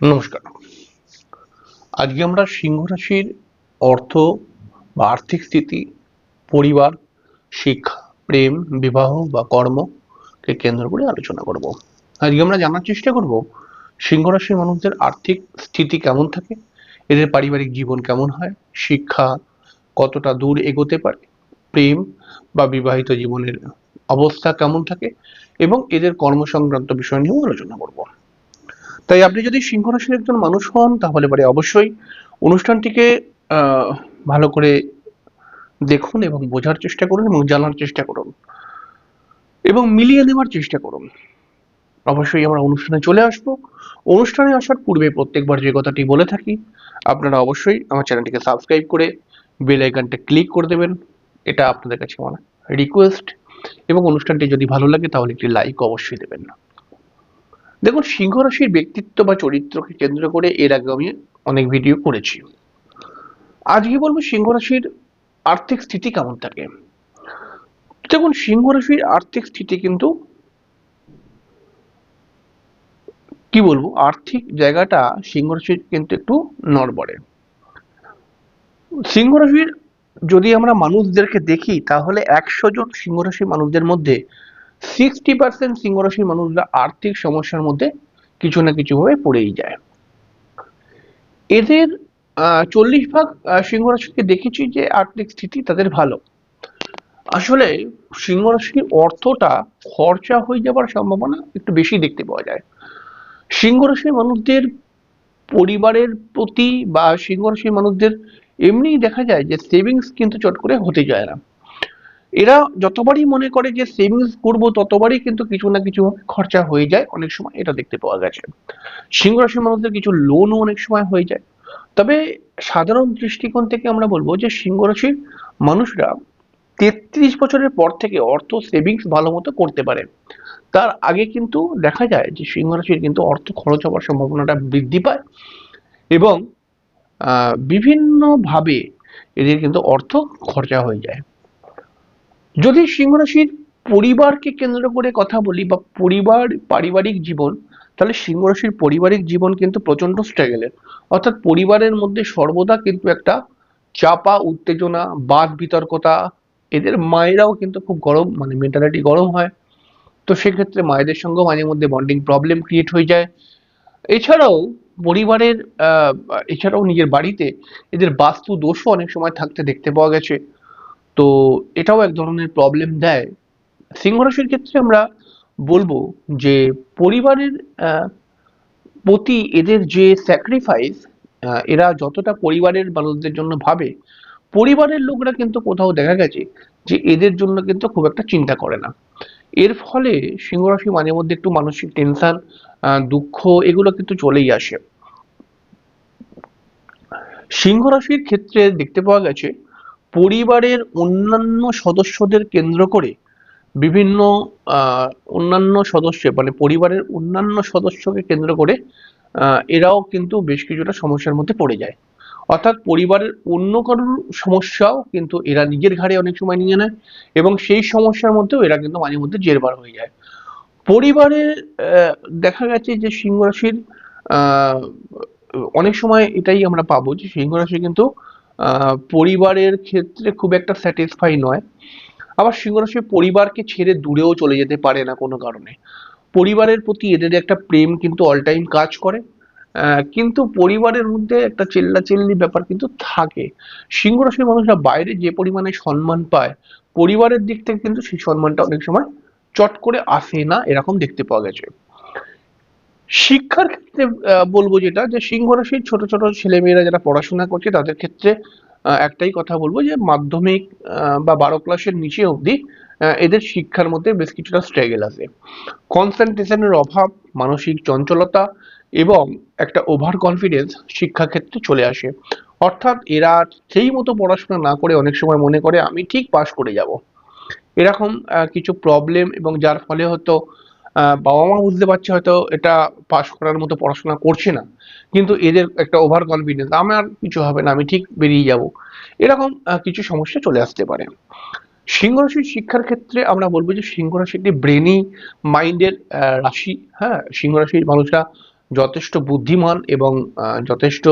নমস্কার। আজকে আমরা সিংহ রাশির অর্থ বা আর্থিক স্থিতি, পরিবার, শিক্ষা, প্রেম, বিবাহ বা কর্মকে কেন্দ্র করে আলোচনা করব। আজকে আমরা জানার চেষ্টা করব সিংহ রাশির মানুষদের আর্থিক স্থিতি কেমন থাকে, এদের পারিবারিক জীবন কেমন হয়, শিক্ষা কতটা দূর এগোতে পারে, প্রেম বা বিবাহিত জীবনের অবস্থা কেমন থাকে এবং এদের কর্মসংক্রান্ত বিষয় নিয়েও আলোচনা করব। তাই আপনি যদি সিংহ রাশির একজন মানুষ হন, তাহলে পরে অবশ্যই অনুষ্ঠানটিকে ভালো করে দেখুন এবং বোঝার চেষ্টা করুন এবং জানার চেষ্টা করুন এবং মিলিয়ে নেওয়ার চেষ্টা করুন। অবশ্যই আমরা অনুষ্ঠানে চলে আসব। অনুষ্ঠানে আসার পূর্বে প্রত্যেকবার যে কথাটি বলে থাকি, আপনারা অবশ্যই আমার চ্যানেলটিকে সাবস্ক্রাইব করে বেল আইকনটা ক্লিক করে দেবেন। এটা আপনাদের কাছে আমার রিকোয়েস্ট এবং অনুষ্ঠানটি যদি ভালো লাগে, তাহলে একটি লাইক অবশ্যই দেবেন। না দেখুন সিংহ রাশির ব্যক্তিত্ব বা চরিত্রকে কেন্দ্র করে এর আগে আমি অনেক ভিডিও করেছি। আজকে বলব সিংহ রাশির আর্থিক স্থিতি কেমন থাকে? দেখুন সিংহ রাশির আর্থিক স্থিতি কিন্তু কি বলব, আর্থিক জায়গাটা সিংহ রাশির কিন্তু একটু নড়বড়ে। সিংহ রাশির যদি আমরা মানুষদেরকে দেখি, তাহলে একশো জন সিংহ রাশির মানুষদের মধ্যে সিক্সটি পার্সেন্ট সিংহ রাশির মানুষরা আর্থিক সমস্যার মধ্যে কিছু না কিছু ভাবে পড়েই যায়। এদের চল্লিশ ভাগ আহ, সিংহ রাশিকে দেখেছি যে আর্থিক স্থিতি তাদের ভালো। আসলে সিংহ রাশির অর্থটা খরচা হয়ে যাবার সম্ভাবনা একটু বেশি দেখতে পাওয়া যায়। সিংহ রাশির মানুষদের পরিবারের প্রতি বা সিংহ রাশির মানুষদের এমনিই দেখা যায় যে সেভিংস কিন্তু চট করে হতে যায় না। এরা যতবারই মনে করে যে সেভিংস করব, ততবারই কিন্তু কিছু না কিছু খরচা হয়ে যায়। অনেক সময় এটা দেখতে পাওয়া গেছে। সিংহ রাশির মানুষদের কিছু লোনও অনেক সময় হয়ে যায়। তবে সাধারণ দৃষ্টিকোণ থেকে আমরা বলব যে সিংহ রাশির মানুষরা তেত্রিশ বছরের পর থেকে অর্থ সেভিংস ভালো মতো করতে পারে। তার আগে কিন্তু দেখা যায় যে সিংহ রাশির কিন্তু অর্থ খরচ হওয়ার সম্ভাবনাটা বৃদ্ধি পায় এবং বিভিন্নভাবে এদের কিন্তু অর্থ খরচা হয়ে যায়। যদি সিংহ রাশির পরিবারকে কেন্দ্র করে কথা বলি বা পরিবার, পারিবারিক জীবন, তাহলে সিংহ রাশির পারিবারিক জীবন কিন্তু প্রচণ্ড স্ট্রাগলের অর্থাৎ পরিবারের মধ্যে সর্বদা কিন্তু একটা চাপা, উত্তেজনা বাদ বিতর্কতা, এদের মায়েরাও কিন্তু খুব গরম মানে মেন্টালিটি গরম হয়। তো সেক্ষেত্রে মায়েদের সঙ্গেও মাঝে মধ্যে বন্ডিং প্রবলেম ক্রিয়েট হয়ে যায়। এছাড়াও পরিবারের এছাড়াও নিজের বাড়িতে এদের বাস্তু দোষও অনেক সময় থাকতে দেখতে পাওয়া গেছে। তো এটাও এক ধরনের প্রবলেম দেয়। সিংহ রাশির ক্ষেত্রে আমরা বলব যে পরিবারের প্রতি এদের যে স্যাক্রিফাইস এরা যতটা পরিবারের মানুষদের জন্য ভাবে, পরিবারের লোকরা কিন্তু কোথাও দেখা গেছে যে এদের জন্য কিন্তু খুব একটা চিন্তা করে না। এর ফলে সিংহ রাশি মাঝে মধ্যে একটু মানসিক টেনশন দুঃখ এগুলো কিন্তু চলেই আসে। সিংহ রাশির ক্ষেত্রে দেখতে পাওয়া গেছে পরিবারের অন্যান্য সদস্যদের কেন্দ্র করে বিভিন্ন অন্যান্য সদস্য মানে পরিবারের অন্যান্য সদস্যকে কেন্দ্র করে এরাও কিন্তু বেশ কিছুটা সমস্যার মধ্যে পড়ে যায়। অর্থাৎ পরিবারের অন্য কারোর সমস্যাও কিন্তু এরা নিজের ঘাড়ে অনেক সময় নিয়ে নেয় এবং সেই সমস্যার মধ্যেও এরা কিন্তু মাঝে মধ্যে জেরবার হয়ে যায়। পরিবারে আহ, দেখা গেছে যে সিংহ রাশির অনেক সময় এটাই আমরা পাবো যে সিংহ রাশি কিন্তু পরিবারের ক্ষেত্রে খুব একটা স্যাটিসফাই নয়। আবার সিংহ রাশি পরিবারকে ছেড়ে দূরেও চলে যেতে পারে না কোনো কারণে। পরিবারের প্রতি এদের একটা প্রেম কিন্তু অল টাইম কাজ করে। কিন্তু পরিবারের মধ্যে একটা চেল্লাচেল্লি ব্যাপার কিন্তু থাকে। সিংহ রাশির মানুষরা বাইরে যে পরিমাণে সম্মান পায়, পরিবারের দিক থেকে কিন্তু সেই সম্মানটা অনেক সময় চট করে আসে না, এরকম দেখতে পাওয়া গেছে। শিক্ষার ক্ষেত্রে বলব যেটা, যে সিংহ রাশির ছোট ছোট ছেলেমেয়েরা যারা পড়াশোনা করছে, তাদের ক্ষেত্রে একটাই কথা বলব যে মাধ্যমিক বা বারো ক্লাসের নিচে অবধি এদের শিক্ষার মধ্যে বেশ কিছুটা স্ট্রাগল আছে। কনসেন্ট্রেশনের অভাব, মানসিক চঞ্চলতা এবং একটা ওভার কনফিডেন্স শিক্ষাক্ষেত্রে চলে আসে। অর্থাৎ এরা সেই মতো পড়াশোনা না করে অনেক সময় মনে করে, আমি ঠিক পাশ করে যাব। এরকম কিছু প্রবলেম এবং যার ফলে হয়তো বাবা মা বুঝতে পারছে হয়তো এটা পাশ করার মতো পড়াশোনা করছে না। কিন্তু এদের একটা ওভার কনফিডেন্স আমার কিছু হবে না, আমি ঠিক বেরিয়ে যাব। এরকম কিছু সমস্যা চলে আসতে পারে। সিংহ রাশির শিক্ষার ক্ষেত্রে আমরা বলব যে সিংহ রাশি একটি ব্রেনি মাইন্ডের রাশি। হ্যাঁ সিংহ রাশির মানুষরা যথেষ্ট বুদ্ধিমান এবং যথেষ্ট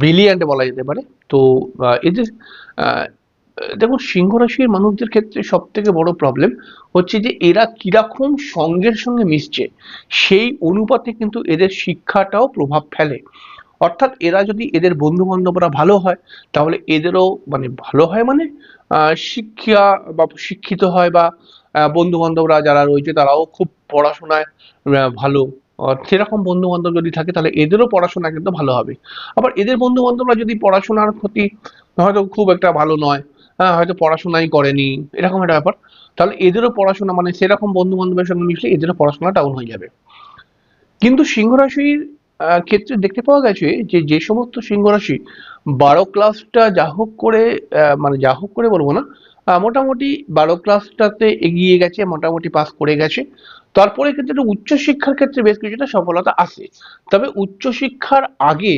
ব্রিলিয়ান্ট বলা যেতে পারে। তো এদের দেখুন, সিংহ রাশির মানুষদের ক্ষেত্রে সব থেকে বড় প্রবলেম হচ্ছে যে, এরা কীরকম সঙ্গের সঙ্গে মিশছে, সেই অনুপাতে কিন্তু এদের শিক্ষাটাও প্রভাব ফেলে। অর্থাৎ এরা যদি এদের বন্ধু বান্ধবরা ভালো হয়, তাহলে এদেরও মানে ভালো হয় মানে শিক্ষা বা শিক্ষিত হয় বা বন্ধু বান্ধবরা যারা রয়েছে, তারাও খুব পড়াশোনায় ভালো। সেরকম বন্ধু বান্ধব যদি থাকে, তাহলে এদেরও পড়াশোনা কিন্তু ভালো হবে। আবার এদের বন্ধু বান্ধবরা যদি পড়াশোনার প্রতি হয়তো খুব একটা ভালো নয় হয়তো পড়াশোনাই করেনি, এরকম একটা ব্যাপার। তাহলে এদেরও পড়াশোনা মানে সেরকম বন্ধু বান্ধবের সঙ্গে মিশলে এদেরও পড়াশোনা ডাউন হয়ে যাবে। কিন্তু সিংহ রাশির ক্ষেত্রে দেখতে পাওয়া গেছে যে যে সমস্ত সিংহ রাশি বারো ক্লাসটা যা হোক করে মানে যা হোক করে বলব না মোটামুটি বারো ক্লাসটাতে এগিয়ে গেছে, মোটামুটি পাস করে গেছে। তারপরে কিন্তু একটু উচ্চশিক্ষার ক্ষেত্রে বেশ কিছুটা সফলতা আসে তবে উচ্চশিক্ষার আগে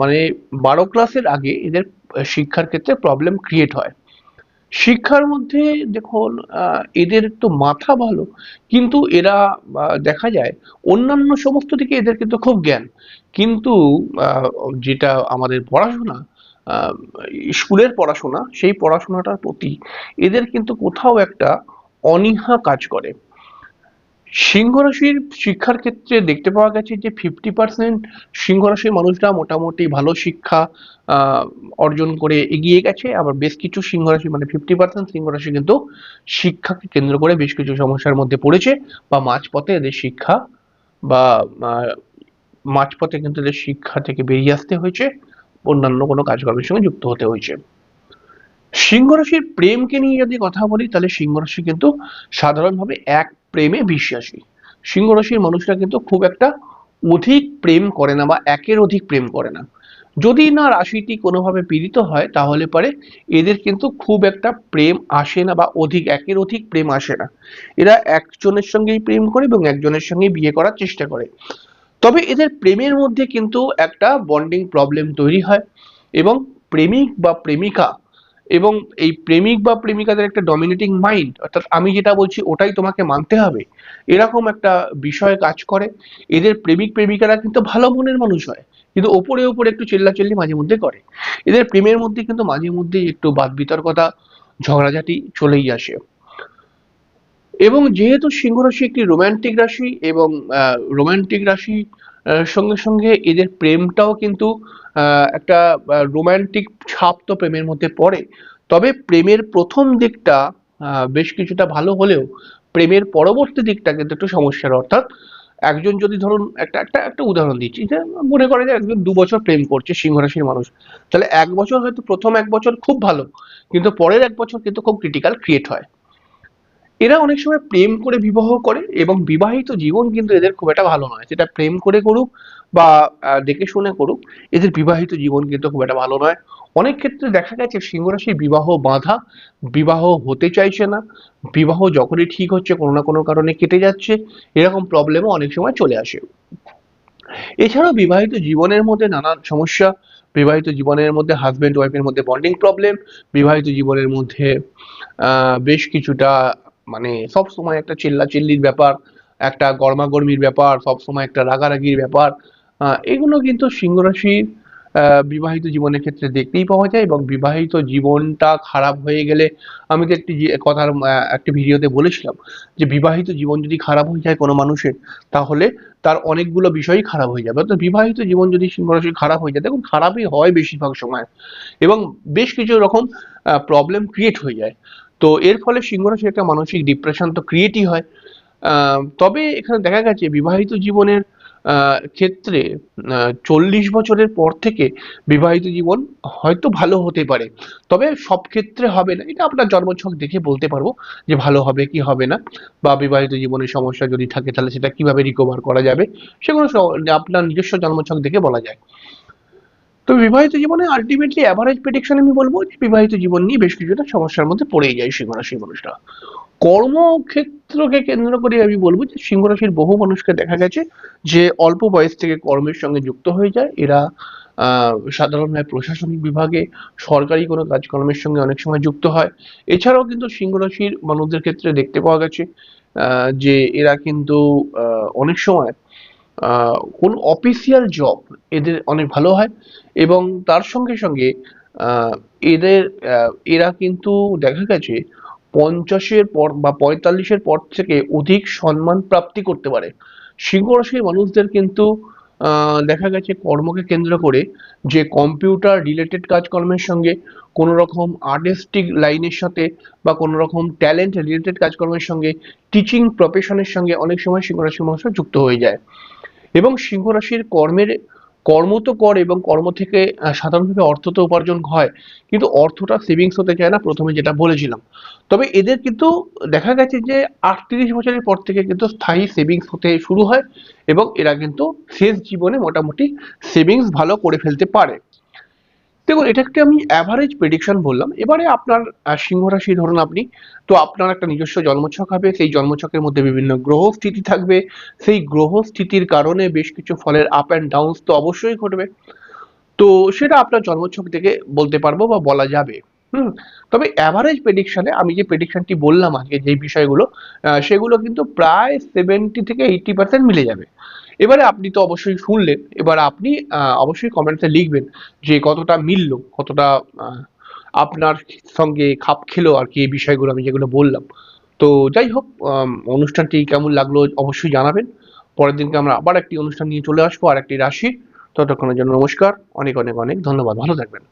মানে বারো ক্লাসের আগে এদের শিক্ষার ক্ষেত্রে প্রবলেম ক্রিয়েট হয়। শিক্ষার মধ্যে দেখুন এদের তো মাথা ভালো, কিন্তু এরা দেখা যায় অন্যান্য সমস্ত দিকে এদের কিন্তু খুব জ্ঞান। কিন্তু যেটা আমাদের পড়াশোনা স্কুলের পড়াশোনা, সেই পড়াশোনাটার প্রতি এদের কিন্তু কোথাও একটা অনীহা কাজ করে। সিংহ রাশির শিক্ষার ক্ষেত্রে দেখতে পাওয়া গেছে যে ফিফটি পার্সেন্ট সিংহ রাশির মানুষরা মোটামুটি ভালো শিক্ষা অর্জন করে এগিয়ে গেছে। আবার বেশ কিছু সিংহ রাশি মানে ফিফটি পার্সেন্ট সিংহ রাশি কিন্তু শিক্ষাকে কেন্দ্র করে বেশ কিছু সমস্যার মধ্যে পড়েছে বা মাঝপথে এদের শিক্ষা বা মাঝপথে কিন্তু এদের শিক্ষা থেকে বেরিয়ে আসতে হয়েছে। অন্যান্য কোনো কাজকর্মের সঙ্গে যুক্ত হতে হয়েছে। সিংহ রাশির প্রেমকে নিয়ে যদি কথা বলি, তাহলে সিংহ রাশি কিন্তু সাধারণভাবে এক প্রেমে বিশ্বাসী। সিংহ রাশির মানুষরা কিন্তু খুব একটা অধিক প্রেম করে না বা একের অধিক প্রেম করে না। যদি না রাশিটি কোনোভাবে পীড়িত হয়, তাহলে পরে এদের কিন্তু খুব একটা প্রেম আসে না বা অধিক, একের অধিক প্রেম আসে না। এরা একজনের সঙ্গেই প্রেম করে এবং একজনের সঙ্গেই বিয়ে করার চেষ্টা করে। তবে এদের প্রেমের মধ্যে কিন্তু একটা বন্ডিং প্রবলেম তৈরি হয় এবং প্রেমিক বা প্রেমিকা এবং এই প্রেমিক বা প্রেমিকাদের একটা ডমিনেটিং মাইন্ড অর্থাৎ আমি যেটা বলছি ওটাই তোমাকে মানতে হবে। এরকম একটা বিষয় কাজ করে। এদের প্রেমিক প্রেমিকারা কিন্তু ভালো মনের মানুষ হয়, কিন্তু ওপরে ওপরে একটু চিল্লাচিল্লি মাঝে মধ্যে করে। এদের প্রেমের মধ্যে কিন্তু মাঝে মধ্যে একটু বাদ বিতর্কতা ঝগড়াঝাটি চলেই আসে। এবং যেহেতু সিংহ রাশি একটি রোমান্টিক রাশি এবং রোমান্টিক রাশি সঙ্গে সঙ্গে এদের প্রেমটাও কিন্তু একটা রোমান্টিক ছাপ তো প্রেমের মধ্যে পড়ে। তবে প্রেমের প্রথম দিকটা বেশ কিছুটা ভালো হলেও প্রেমের পরবর্তী দিকটা কিন্তু একটু সমস্যার। অর্থাৎ একজন যদি ধরুন, একটা একটা একটা উদাহরণ দিচ্ছি। যে মনে করে যে একজন দু বছর প্রেম করছে সিংহ রাশির মানুষ। তাহলে এক বছর হয়তো প্রথম এক বছর খুব ভালো, কিন্তু পরের এক বছর কিন্তু খুব ক্রিটিক্যাল ক্রিয়েট হয়। এরা অনেক সময় প্রেম করে বিবাহ করে এবং বিবাহিত জীবন কিন্তু এদের খুব একটা ভালো নয়। সেটা প্রেম করে করুক বা দেখে শুনে করুক, এদের বিবাহিত জীবন কিন্তু খুব একটা ভালো নয়। অনেক ক্ষেত্রে দেখা গেছে সিংহরাশি বিবাহ বাধা, বিবাহ হতে চাইছে না, বিবাহ যখনই ঠিক হচ্ছে কোনো না কোনো কারণে কেটে যাচ্ছে, এরকম প্রবলেমও অনেক সময় চলে আসে। এছাড়াও বিবাহিত জীবনের মধ্যে নানান সমস্যা, বিবাহিত জীবনের মধ্যে হাজব্যান্ড ওয়াইফের মধ্যে বন্ডিং প্রবলেম বিবাহিত জীবনের মধ্যে বেশ কিছুটা মানে সব সময় একটা চিল্লাচিল্লির ব্যাপার, একটা গরমাগর্মির ব্যাপার, সব সময় একটা রাগারাগির ব্যাপার এগুলো কিন্তু সিংহ রাশির বিবাহিত জীবনের ক্ষেত্রে দেখতেই পাওয়া যায় এবং বিবাহিত জীবনটা খারাপ হয়ে গেলে আমি তো একটি কথার একটি ভিডিওতে বলেছিলাম যে বিবাহিত জীবন যদি খারাপ হয়ে যায় কোনো মানুষের, তাহলে তার অনেকগুলো বিষয়ই খারাপ হয়ে যাবে। অর্থাৎ বিবাহিত জীবন যদি সিংহ রাশির খারাপ হয়ে যায়, দেখুন খারাপই হয় বেশিরভাগ সময় এবং বেশ কিছু রকম প্রবলেম ক্রিয়েট হয়ে যায়। তো এর ফলে সিংহ রাশির একটা মানসিক ডিপ্রেশন তো ক্রিয়েটই হয়। তবে এখানে দেখা গেছে বিবাহিত জীবনের ক্ষেত্রে চল্লিশ বছরের পর থেকে বিবাহিত জীবন হয়তো ভালো হতে পারে। তবে সব ক্ষেত্রে হবে না। এটা আপনার জন্মছক দেখে বলতে পারব যে ভালো হবে কি হবে না। বা বিবাহিত জীবনের সমস্যা যদি থাকে তাহলে সেটা কীভাবে রিকভার করা যাবে, সেগুলো আপনার নিজস্ব জন্মছক দেখে বলা যায়। তো বিবাহিত জীবনে আলটিমেটলি অ্যাভারেজ প্রেডিকশন আমি বলব যে বিবাহিত জীবন নিয়ে বেশ কিছুটা সমস্যার মধ্যে পড়েই যায় সিংহ রাশির মানুষরা। কর্মক্ষেত্রকে কেন্দ্র করে আমি বলব যে সিংহ রাশির বহু মানুষকে দেখা গেছে যে অল্প বয়স থেকে কর্মের সঙ্গে যুক্ত হয়ে যায়। এরা সাধারণভাবে প্রশাসনিক বিভাগে, সরকারি কোনো কাজকর্মের সঙ্গে অনেক সময় যুক্ত হয়। এছাড়াও কিন্তু সিংহ রাশির মানুষদের ক্ষেত্রে দেখতে পাওয়া গেছে যে এরা কিন্তু অনেক সময় কোন অফিসিয়াল জব এদের অনেক ভালো হয় এবং তার সঙ্গে সঙ্গে এদের এরা কিন্তু দেখা গেছে পঞ্চাশের পর বা পঁয়তাল্লিশের পর থেকে অধিক সম্মান প্রাপ্তি করতে পারে। সিংহ রাশির মানুষদের কিন্তু দেখা গেছে কর্মকে কেন্দ্র করে যে কম্পিউটার রিলেটেড কাজকর্মের সঙ্গে কোনো রকম আর্টিস্টিক লাইনের সাথে বা কোনো রকম ট্যালেন্ট রিলেটেড কাজকর্মের সঙ্গে টিচিং প্রফেশনের সঙ্গে অনেক সময় সিংহ রাশির মানুষরা যুক্ত হয়ে যায়। এবং সিংহ রাশির কর্মের কর্ম তো করে এবং কর্ম থেকে সাধারণভাবে অর্থ তো উপার্জন হয়, কিন্তু অর্থটা সেভিংস হতে চায় না প্রথমে যেটা বলেছিলাম। তবে এদের কিন্তু দেখা গেছে যে আটত্রিশ বছরের পর থেকে কিন্তু স্থায়ী সেভিংস হতে শুরু হয় এবং এরা কিন্তু শেষ জীবনে মোটামুটি সেভিংস ভালো করে ফেলতে পারে। দেখুন, এটা একটা আমি অ্যাভারেজ প্রেডিকশন বললাম। এবারে আপনার সিংহ রাশি ধরুন আপনি, তো আপনার একটা নিজস্ব জন্মছক হবে, সেই জন্মছকের মধ্যে বিভিন্ন গ্রহ স্থিতি থাকবে। সেই গ্রহ স্থিতির কারণে বেশ কিছু ফলের আপ অ্যান্ড ডাউনস তো অবশ্যই ঘটবে। তো সেটা আপনার জন্মছক থেকে বলতে পারব বা বলা যাবে। হুম, তবে অ্যাভারেজ প্রেডিকশনে আমি যে প্রেডিকশনটি বললাম আজকে যে বিষয়গুলো সেগুলো কিন্তু প্রায় সেভেন্টি থেকে এইটি পার্সেন্ট মিলে যাবে। এবারে আপনি তো অবশ্যই শুনলেন, এবার আপনি অবশ্যই কমেন্টসে লিখবেন যে কতটা মিলল, কতটা আপনার সঙ্গে খাপ খেলো আর কি এই বিষয়গুলো আমি যেগুলো বললাম। তো যাই হোক অনুষ্ঠানটি কেমন লাগল অবশ্যই জানাবেন। পরের দিনকে আমরা আবার একটি অনুষ্ঠান নিয়ে চলে আসব আর একটি রাশি ততক্ষণের জন্য নমস্কার, অনেক অনেক অনেক ধন্যবাদ। ভালো থাকবেন।